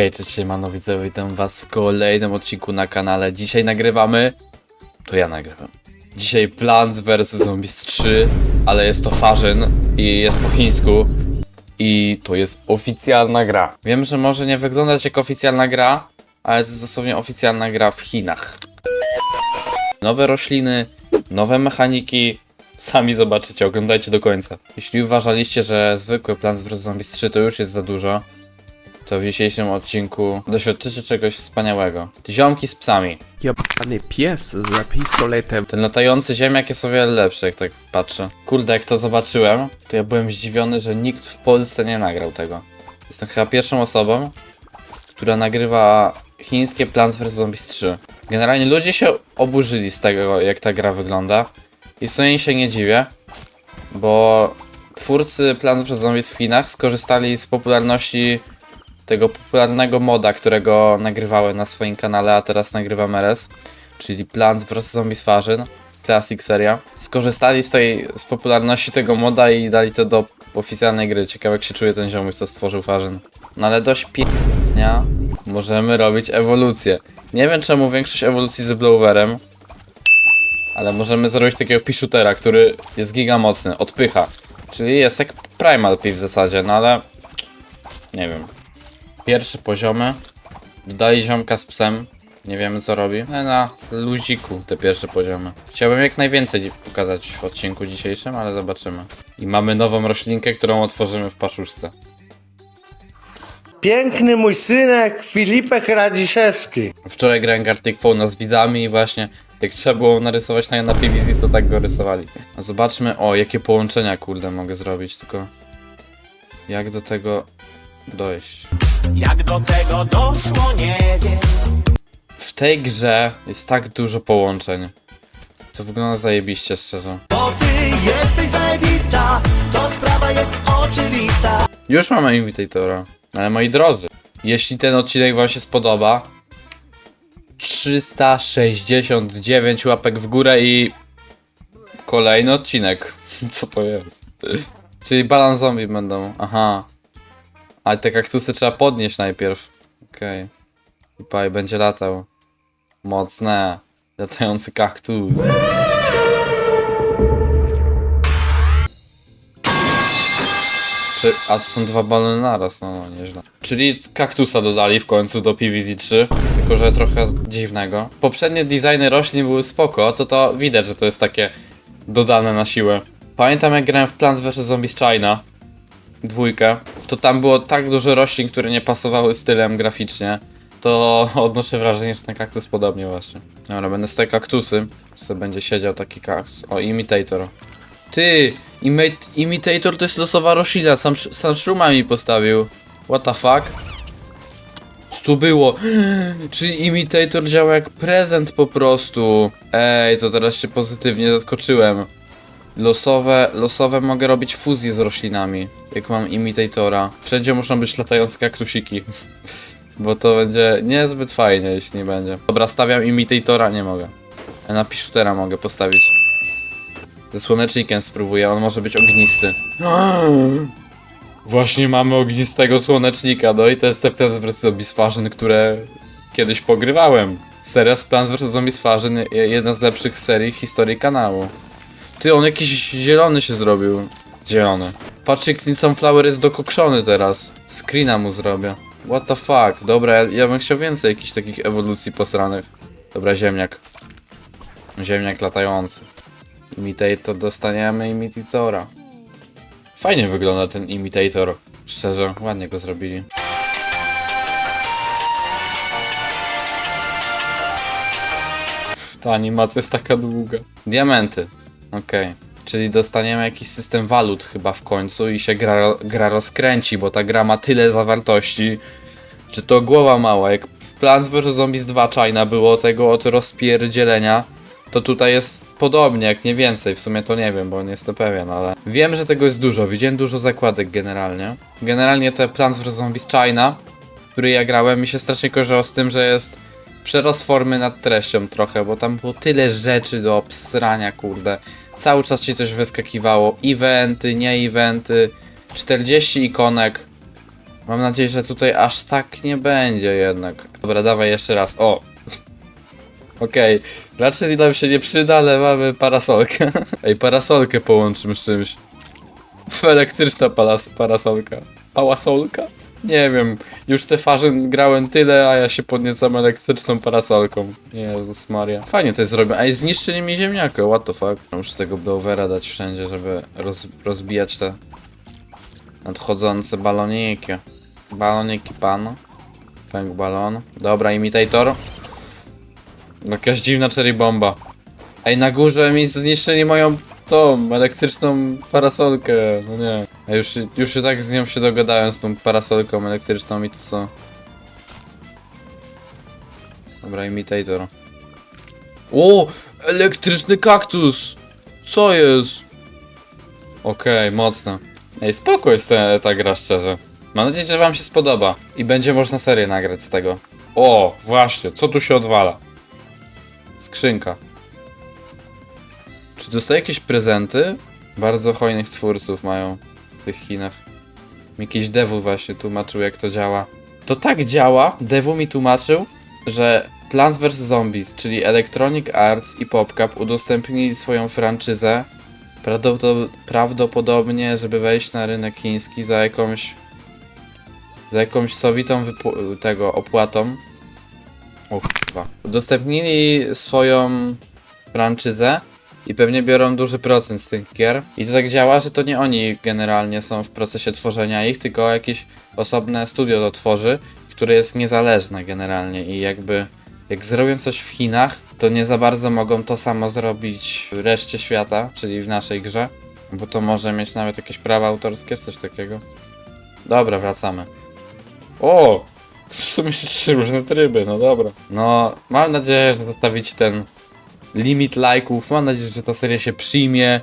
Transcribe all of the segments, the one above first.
Hej, cześć, siemano widzowie, witam was w kolejnym odcinku na kanale. Dzisiaj nagrywamy... To ja nagrywam. Dzisiaj Plants vs Zombies 3, ale jest to Farzyn i jest po chińsku. I to jest oficjalna gra. Wiem, że może nie wyglądać jak oficjalna gra, ale to jest dosłownie oficjalna gra w Chinach. Nowe rośliny, nowe mechaniki. Sami zobaczycie, oglądajcie do końca. Jeśli uważaliście, że zwykły Plants vs Zombies 3 to już jest za dużo, to w dzisiejszym odcinku doświadczycie czegoś wspaniałego. Ziomki z psami. Jebany pies z pistoletem. Ten latający ziemniak jest o wiele lepszy, jak tak patrzę. Kurde, jak to zobaczyłem, to ja byłem zdziwiony, że nikt w Polsce nie nagrał tego. Jestem chyba pierwszą osobą, która nagrywa chińskie Plants vs Zombies 3. Generalnie ludzie się oburzyli z tego, jak ta gra wygląda. I w sumie się nie dziwię, bo twórcy Plants vs Zombies w Chinach skorzystali z popularności tego popularnego moda, którego nagrywałem na swoim kanale, a teraz nagrywam RS, czyli Plants vs Zombies Farzyn, Classic seria. Skorzystali z tej, z popularności tego moda i dali to do oficjalnej gry. Ciekawe jak się czuje ten ziomuś, co stworzył Farzyn. No ale dość pięknia możemy robić ewolucję. Nie wiem czemu większość ewolucji z Blowerem, ale możemy zrobić takiego Pishutera, który jest giga mocny, odpycha. Czyli jest jak Primal P w zasadzie, no ale nie wiem. Pierwsze poziomy. Dodali ziomka z psem. Nie wiemy co robi. No, na luziku te pierwsze poziomy. Chciałbym jak najwięcej pokazać w odcinku dzisiejszym, ale zobaczymy. I mamy nową roślinkę, którą otworzymy w paszuszce. Piękny mój synek Filipek Radziszewski. Wczoraj grałem Gartic Fauna z widzami i właśnie jak trzeba było narysować na, na PVZ, to tak go rysowali. No zobaczmy, o jakie połączenia kurde mogę zrobić, tylko jak do tego dojść. Jak do tego doszło, nie wiem. W tej grze jest tak dużo połączeń. To wygląda zajebiście, szczerze. Bo ty jesteś zajebista, to sprawa jest oczywista. Już mamy Imitatora. Ale moi drodzy, jeśli ten odcinek wam się spodoba, 369 łapek w górę i kolejny odcinek. Co to jest? Czyli balans zombie będą. Aha. Ale te kaktusy trzeba podnieść najpierw. Okej. I paj będzie latał. Mocne. Latający kaktus. Czy, a to są dwa balony naraz, no, no nieźle. Czyli kaktusa dodali w końcu do PVZ3, tylko że trochę dziwnego. Poprzednie designy roślin były spoko, to to widać, że to jest takie dodane na siłę. Pamiętam jak grałem w Plants vs Zombies China, dwójkę, to tam było tak dużo roślin, które nie pasowały stylem graficznie. To odnoszę wrażenie, że ten kaktus podobnie właśnie. Dobra, będę z tej kaktusy. sobie będzie siedział taki kaktus. O, imitator. Ty, imit Imitator to jest losowa roślina, sam, sam mi postawił. What the fuck? Co tu było? Czyli Imitator działa jak prezent po prostu. Ej, to teraz się pozytywnie zaskoczyłem. Losowe, losowe mogę robić fuzję z roślinami, jak mam Imitatora. Wszędzie muszą być latające kaktusiki. Bo to będzie niezbyt fajnie, jeśli nie będzie. Dobra, stawiam Imitatora, nie mogę. Na Pishutera mogę postawić. Ze słonecznikiem spróbuję, on może być ognisty. Właśnie mamy ognistego słonecznika, no i to jest te Plants vs Zombies Farzyn, które kiedyś pogrywałem. Seria z Plants vs Zombies Farzyn, je- jedna z lepszych serii w historii kanału. Ty, on jakiś zielony się zrobił. Zielony. Patrzcie, Clean Sunflower jest dokokszony teraz. Screena mu zrobię. What the fuck? Dobra, ja, ja bym chciał więcej jakichś takich ewolucji posranych. Dobra, ziemniak. Ziemniak latający. Imitator dostaniemy imitatora. Fajnie wygląda ten imitator. Szczerze, ładnie go zrobili. Ta animacja jest taka długa. Diamenty. Okej. Czyli dostaniemy jakiś system walut chyba w końcu i się gra, gra rozkręci, bo ta gra ma tyle zawartości, że to głowa mała. Jak w Plants vs Zombies 2 China było tego od rozpierdzielenia, to tutaj jest podobnie, jak nie więcej. W sumie to nie wiem, bo nie jestem pewien, ale wiem, że tego jest dużo. Widziałem dużo zakładek generalnie. Generalnie te Plants vs Zombies China, który ja grałem, mi się strasznie kojarzyło z tym, że jest przerost formy nad treścią trochę, bo tam było tyle rzeczy do obsrania, kurde. Cały czas ci coś wyskakiwało. Eventy, nie eventy, 40 ikonek. Mam nadzieję, że tutaj aż tak nie będzie jednak. Dobra, dawaj jeszcze raz. O! Okej, raczej nam się nie przyda, ale mamy parasolkę. Ej, parasolkę połączymy z czymś. Elektryczna parasolka. Pałasolka? Nie wiem, już te farzyn grałem tyle, a ja się podniecam elektryczną parasolką. Jezus Maria. Fajnie to jest zrobione. Ej, zniszczyli mi ziemniaka, what the fuck. Muszę tego blowera dać wszędzie, żeby roz rozbijać te nadchodzące baloniki. Baloniki pan. Fęg balon. Dobra, imitator. Jakaś dziwna cherry bomba. Ej, na górze mi zniszczyli moją tą elektryczną parasolkę. No nie. A już, już i tak z nią się dogadałem, z tą parasolką elektryczną i to co? Dobra, imitator. O! Elektryczny kaktus! Co jest? Okej, mocno. Ej, spoko jest ta, ta gra, szczerze. Mam nadzieję, że wam się spodoba. I będzie można serię nagrać z tego. O, właśnie, co tu się odwala? Skrzynka. Czy dostaję jakieś prezenty? Bardzo hojnych twórców mają tych Chinach. Mi Jakiś dewu właśnie tłumaczył, jak to działa. To tak działa, dewu mi tłumaczył, że Plants vs. Zombies, czyli Electronic Arts i PopCap udostępnili swoją franczyzę prawdopodob- prawdopodobnie, żeby wejść na rynek chiński za jakąś za jakąś sowitą tego opłatą. O kurwa. Udostępnili swoją franczyzę i pewnie biorą duży procent z tych gier. I to tak działa, że to nie oni generalnie są w procesie tworzenia ich, tylko jakieś osobne studio to tworzy, które jest niezależne generalnie i jakby jak zrobią coś w Chinach, to nie za bardzo mogą to samo zrobić w reszcie świata, czyli w naszej grze, bo to może mieć nawet jakieś prawa autorskie coś takiego. Dobra, wracamy. O! W sumie trzy różne tryby, no dobra. No, mam nadzieję, że zostawicie ten limit lajków. Mam nadzieję, że ta seria się przyjmie.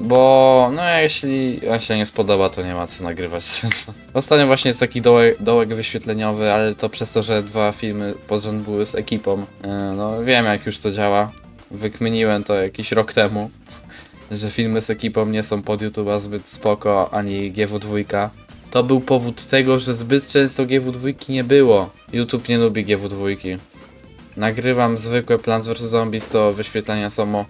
Bo, no jeśli on się nie spodoba, to nie ma co nagrywać. Ostatnio właśnie jest taki dołek, dołek wyświetleniowy, ale to przez to, że dwa filmy pod rząd były z ekipą. Yy, No wiem jak już to działa. Wykminiłem to jakiś rok temu, że filmy z ekipą nie są pod YouTube'a zbyt spoko, ani GW2. To był powód tego, że zbyt często GW2 nie było. YouTube nie lubi GW2. Nagrywam zwykłe Plants vs Zombies, to wyświetlenia są o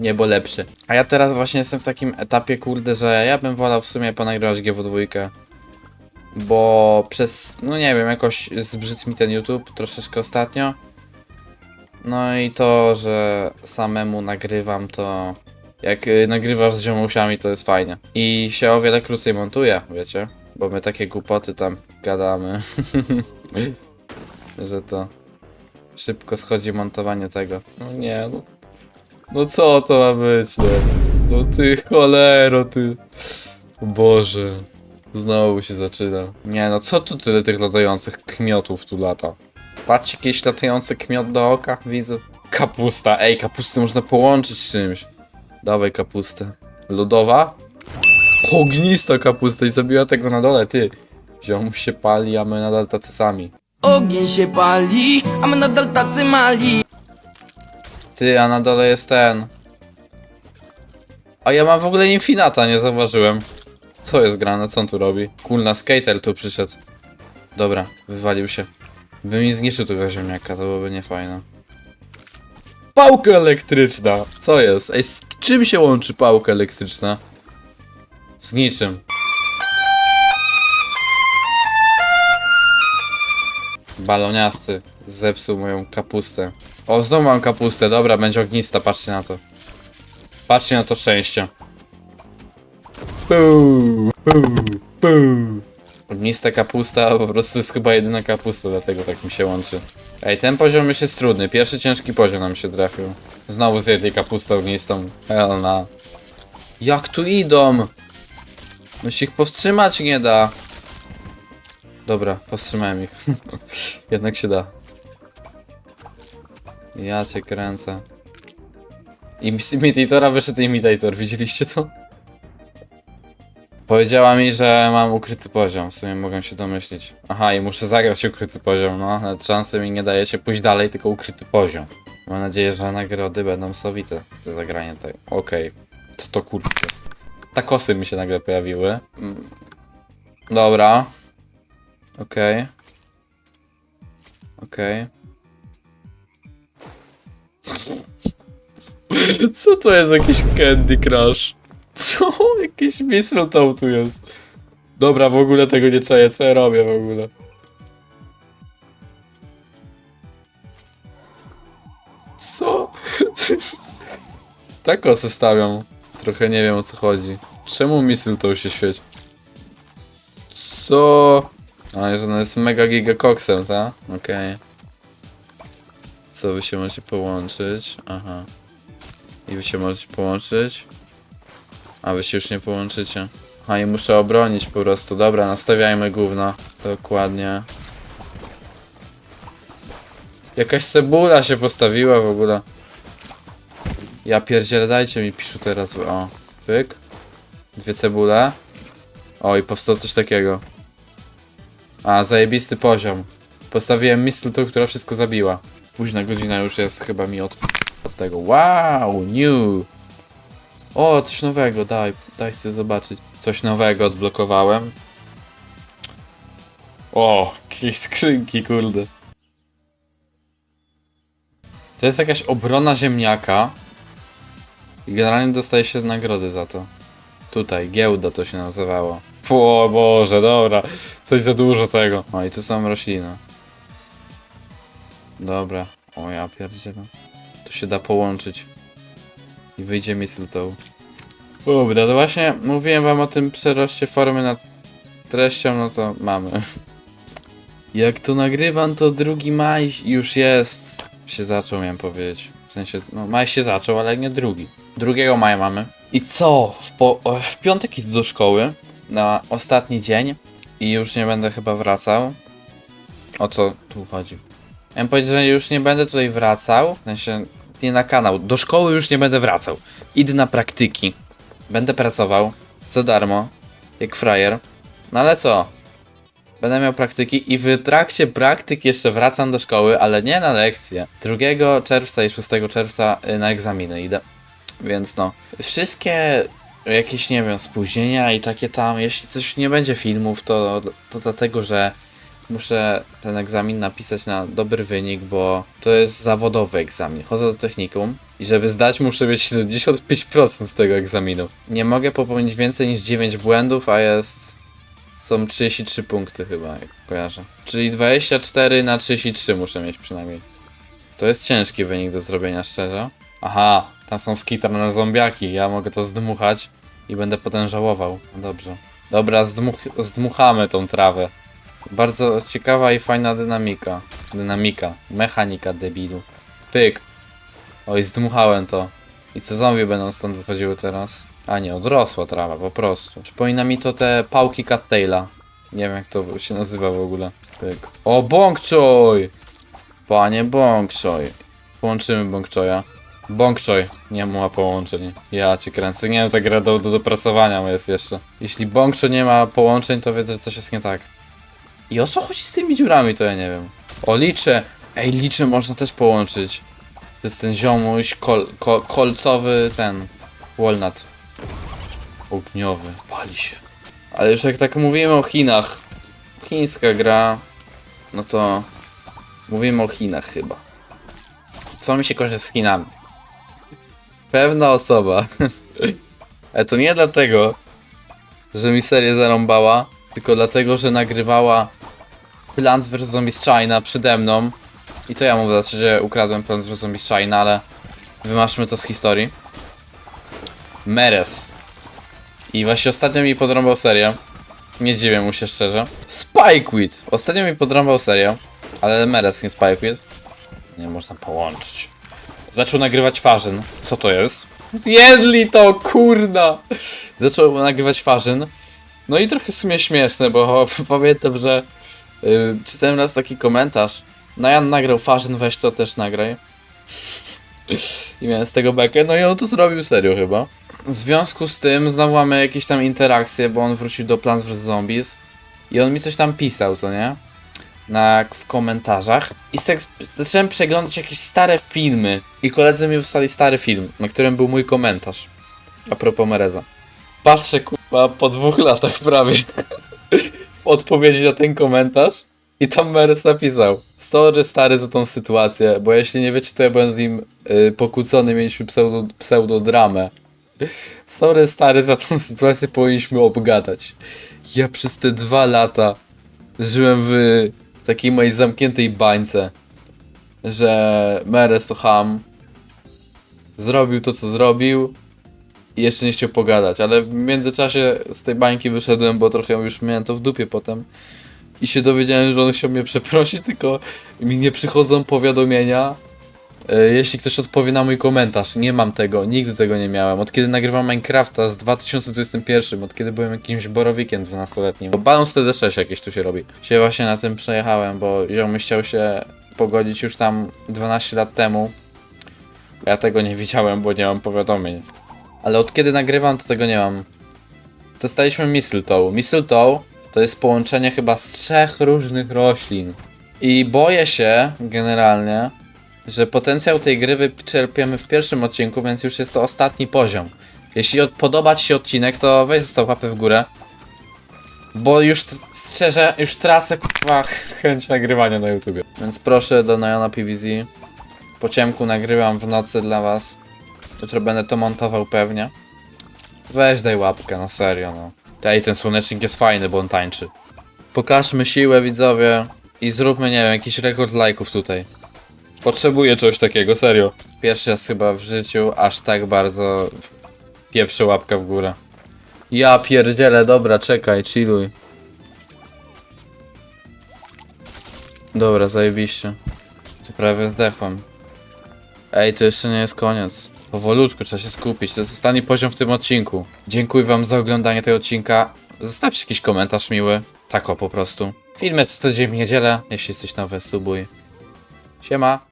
niebo lepsze. A ja teraz właśnie jestem w takim etapie, kurde, że ja bym wolał w sumie ponagrywać GW2. Bo przez, no nie wiem, jakoś zbrzydł mi ten YouTube troszeczkę ostatnio. No i to, że samemu nagrywam, to jak y, nagrywasz z ziomusiami, to jest fajnie. I się o wiele krócej montuje, wiecie? Bo my takie głupoty tam gadamy. że to szybko schodzi montowanie tego. No nie, no. No co to ma być, no? No ty cholero, ty. O Boże. Znowu się zaczyna. Nie no, co tu tyle tych latających kmiotów tu lata? Patrz, jakieś latające kmiot do oka, widzę. Kapusta, ej, kapustę można połączyć z czymś. Dawaj kapustę. Lodowa? Ognista kapusta i zabiła tego na dole, ty. Ziomu się pali, a my nadal tacy sami. Ogień się pali, a my nadal tacy mali. Ty, a na dole jest ten. A ja mam w ogóle Infinata, nie zauważyłem. Co jest grane, co on tu robi? Kulna skater tu przyszedł. Dobra, wywalił się. By mi zniszczył tego ziemniaka, to byłoby niefajne. Pałka elektryczna! Co jest? Ej, z czym się łączy pałka elektryczna? Z niczym. Baloniasty zepsuł moją kapustę. O, znowu mam kapustę, dobra, będzie ognista, patrzcie na to. Patrzcie na to szczęście. Puu, puu. Ognista kapusta po prostu jest chyba jedyna kapusta, dlatego tak mi się łączy. Ej, ten poziom już jest trudny. Pierwszy ciężki poziom nam się trafił. Znowu zjedli kapustę ognistą. Hell na. Jak tu idą? No się ich powstrzymać nie da. Dobra, powstrzymałem ich. Jednak się da. Ja cię kręcę. I z imitatora wyszedł imitator, widzieliście to? Powiedziała mi, że mam ukryty poziom, w sumie mogę się domyślić. Aha, i muszę zagrać ukryty poziom, no, ale szansy mi nie daje się pójść dalej, tylko ukryty poziom. Mam nadzieję, że nagrody będą sowite za zagranie tego. Okej, co to kurwa jest? Takosy mi się nagle pojawiły. Mm. Dobra. Okej. Okej. Co to jest jakiś Candy Crush? Co? Jakiś mistletoe tu jest. Dobra, w ogóle tego nie czaję, co ja robię w ogóle. Co? Tak osy. Trochę nie wiem o co chodzi. Czemu mistletoe się świeci? Co? A, że ona jest mega gigakoksem, tak? Okej. Co wy się możecie połączyć? Aha. I wy się możecie połączyć? A wy się już nie połączycie. A i muszę obronić po prostu. Dobra, nastawiajmy gówno. Dokładnie. Jakaś cebula się postawiła w ogóle. Ja pierdzielę, dajcie mi piszu teraz. O, pyk. Dwie cebule. O, i powstało coś takiego. A, zajebisty poziom. Postawiłem mistletoe, która wszystko zabiła. Późna godzina już jest chyba mi od, od tego. Wow, new. O, coś nowego, daj, daj chcę zobaczyć. Coś nowego odblokowałem. O, jakieś skrzynki, kurde. To jest jakaś obrona ziemniaka. I generalnie dostaje się nagrody za to. Tutaj, giełda to się nazywało. O Boże, dobra. Coś za dużo tego. O, i tu są rośliny. Dobra. O, ja pierdzielę. To się da połączyć. I wyjdzie mistletoe. Dobra, to właśnie mówiłem wam o tym przeroście formy nad treścią, no to mamy. Jak to nagrywam, to drugi maj już jest. Się zaczął, miałem powiedzieć. W sensie, no maj się zaczął, ale nie drugi. 2 maja mamy. I co? W, po, w piątek idę do szkoły na ostatni dzień i już nie będę chyba wracał. O co tu chodzi? Miałem powiedzieć, że już nie będę tutaj wracał. W sensie, nie na kanał. Do szkoły już nie będę wracał. Idę na praktyki. Będę pracował za darmo, jak frajer. No ale co? Będę miał praktyki i w trakcie praktyk jeszcze wracam do szkoły, ale nie na lekcje. 2 czerwca i 6 czerwca y, na egzaminy idę. Więc no, wszystkie jakieś, nie wiem, spóźnienia i takie tam, jeśli coś nie będzie filmów, to, to dlatego, że muszę ten egzamin napisać na dobry wynik, bo to jest zawodowy egzamin. Chodzę do technikum i żeby zdać muszę mieć 75% z tego egzaminu. Nie mogę popełnić więcej niż 9 błędów, a jest... Są 33 punkty chyba, jak kojarzę. Czyli 24 na 33 muszę mieć przynajmniej. To jest ciężki wynik do zrobienia, szczerze. Aha, tam są skitrane zombiaki, ja mogę to zdmuchać i będę potem żałował. No dobrze. Dobra, zdmuch zdmuchamy tą trawę. Bardzo ciekawa i fajna dynamika. Dynamika. Mechanika debilu. Pyk. Oj, zdmuchałem to. I co zombie będą stąd wychodziły teraz? A nie, odrosła trawa, po prostu. Przypomina mi to te pałki cattaila. Nie wiem jak to się nazywa w ogóle. Pyk. O, bąkczoj! Panie bąkczoj. Połączymy bąkczoja. Bąkczoj. Nie ma połączeń. Ja cię kręcę. Nie wiem, ta gra do, do dopracowania jest jeszcze. Jeśli bąkczo nie ma połączeń, to wiedzę, że coś jest nie tak. I o co chodzi z tymi dziurami, to ja nie wiem. O, liczę. Ej, liczę można też połączyć. To jest ten ziomuś kol, kol, kolcowy ten walnut. Ogniowy. Pali się. Ale już jak tak mówimy o Chinach. Chińska gra. No to mówimy o Chinach chyba. Co mi się kojarzy z Chinami? Pewna osoba. Ale to nie dlatego, że mi serię zarąbała, tylko dlatego, że nagrywała Plants vs Zombies China przede mną. I to ja mówię, znaczy, że ukradłem Plants vs Zombies China, ale wymaszmy to z historii. Meres. I właśnie ostatnio mi podrąbał serię. Nie dziwię mu się szczerze. Spikeweed! Ostatnio mi podrąbał serię, ale Meres, nie Spikeweed. Nie można połączyć. Zaczął nagrywać Farzyn. Co to jest? Zjedli to, kurna! Zaczął nagrywać Farzyn. No i trochę w sumie śmieszne, bo pamiętam, że yy, czytałem raz taki komentarz. No Jan nagrał Farzyn, weź to też nagraj. I miałem z tego bekę, no i on to zrobił serio chyba. W związku z tym znowu mamy jakieś tam interakcje, bo on wrócił do Plants vs Zombies i on mi coś tam pisał, co nie? Na, w komentarzach. I tak zacząłem przeglądać jakieś stare filmy. I koledzy mi wstali stary film, na którym był mój komentarz. A propos Mereza. Patrzę, kurwa, po dwóch latach prawie. odpowiedzi na ten komentarz i tam Meres napisał Sorry stary za tą sytuację, bo jeśli nie wiecie, to ja byłem z nim y, pokłócony, mieliśmy pseudo, pseudodramę. Sorry stary za tą sytuację, powinniśmy obgadać. Ja przez te dwa lata żyłem w takiej mojej zamkniętej bańce, że Meres to ham, zrobił to, co zrobił i jeszcze nie chciał pogadać, ale w międzyczasie z tej bańki wyszedłem, bo trochę już miałem to w dupie potem i się dowiedziałem, że on chciał mnie przeprosić, tylko mi nie przychodzą powiadomienia, jeśli ktoś odpowie na mój komentarz. Nie mam tego, nigdy tego nie miałem. Od kiedy nagrywam Minecrafta z 2021, od kiedy byłem jakimś borowikiem 12-letnim. Bo Balance TD6 jakieś tu się robi. Się właśnie na tym przejechałem, bo ziomy chciał się pogodzić już tam 12 lat temu. Ja tego nie widziałem, bo nie mam powiadomień. Ale od kiedy nagrywam, to tego nie mam. Dostaliśmy Mistletoe. Mistletoe to jest połączenie chyba z trzech różnych roślin. I boję się generalnie, że potencjał tej gry wyczerpiemy w pierwszym odcinku, więc już jest to ostatni poziom. Jeśli od, podoba Ci się odcinek, to weź zostaw łapę w górę. Bo już szczerze, już tracę kurwa chęć nagrywania na YouTubie. Więc proszę do Najona PVZ. Po ciemku nagrywam w nocy dla Was. Jutro będę to montował pewnie. Weź daj łapkę, na serio no. Ej, ten słonecznik jest fajny, bo on tańczy. Pokażmy siłę widzowie i zróbmy, nie wiem, jakiś rekord lajków tutaj. Potrzebuję czegoś takiego, serio. Pierwszy raz chyba w życiu aż tak bardzo pieprzę łapkę w górę. Ja pierdzielę, dobra, czekaj, chilluj. Dobra, zajebiście. To prawie zdechłem. Ej, to jeszcze nie jest koniec. Powolutku, trzeba się skupić. To jest ostatni poziom w tym odcinku. Dziękuję wam za oglądanie tego odcinka. Zostawcie jakiś komentarz miły. Tak o, po prostu. Filmy co tydzień w niedzielę. Jeśli jesteś nowy, subuj. Siema.